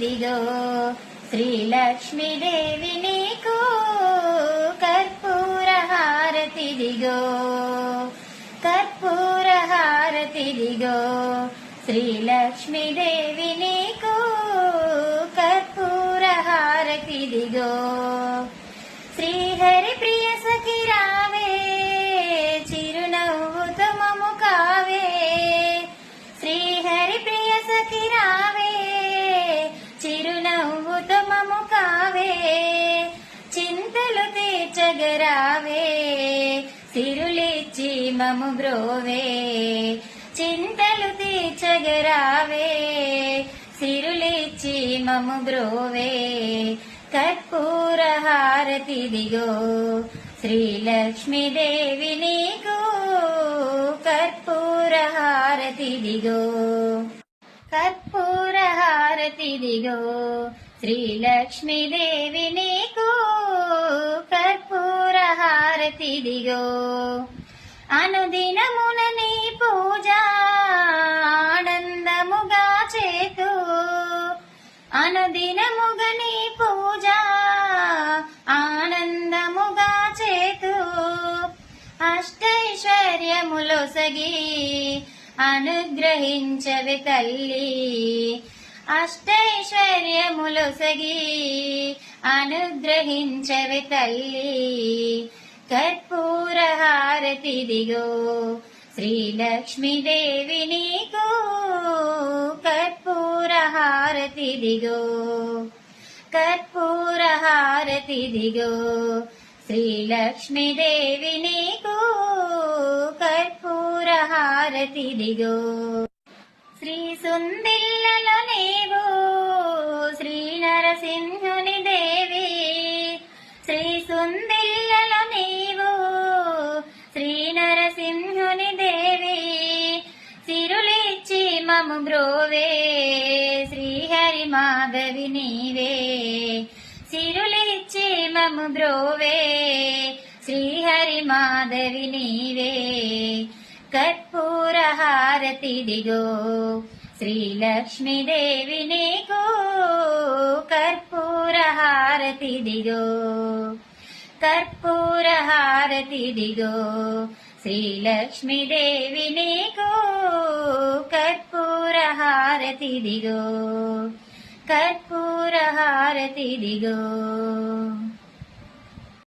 ఇదిగో శ్రీలక్ష్మీదేవి నీకు కర్పూర హారతిదిగో కర్పూర హారతిదిగో శ్రీలక్ష్మీదేవి నీ తీర్చగరావే సిరులిచ్చి మము బ్రోవే చింతలు తీర్చగరావే సిరులిచ్చి మము బ్రోవే. కర్పూర హారతి దిగో శ్రీలక్ష్మీదేవి నీకు కర్పూర హారతి దిగో. కర్పూర హారతి దిగో శ్రీలక్ష్మీదేవి నీ కర్పూర విడియో అనుదినమున నీ పూజ ఆనందముగా చేతు. అనుదినముగ నీ పూజ ఆనందముగా చేతు. అష్టైశ్వర్యములొసగి అనుగ్రహించవి తల్లి. అష్టైశ్వర్యములొసగి అనుగ్రహించవి తల్లి. కర్పూర హారతిదిగో శ్రీలక్ష్మీదేవి నీకు కర్పూర హారతిదిగో కర్పూర హారతిదిగో శ్రీలక్ష్మీదేవి నీకు కర్పూర హారతిదిగో శ్రీ సుందిల్లలో నీవు శ్రీ నరసింహుని దేవి. శ్రీ సుందిల్లలో మము బ్రోవే శ్రీహరి మాధవి నీవే సిరులిచ్చి మము బ్రోవే శ్రీహరి మాధవి నీవే కర్పూర హారతిదిగో శ్రీలక్ష్మీదేవి నీకు కర్పూర హారతిదిగో కర్పూర హారతిదిగో శ్రీలక్ష్మీదేవి నీకు కర్పూర హారతిదిగో కర్పూర హారతిదిగో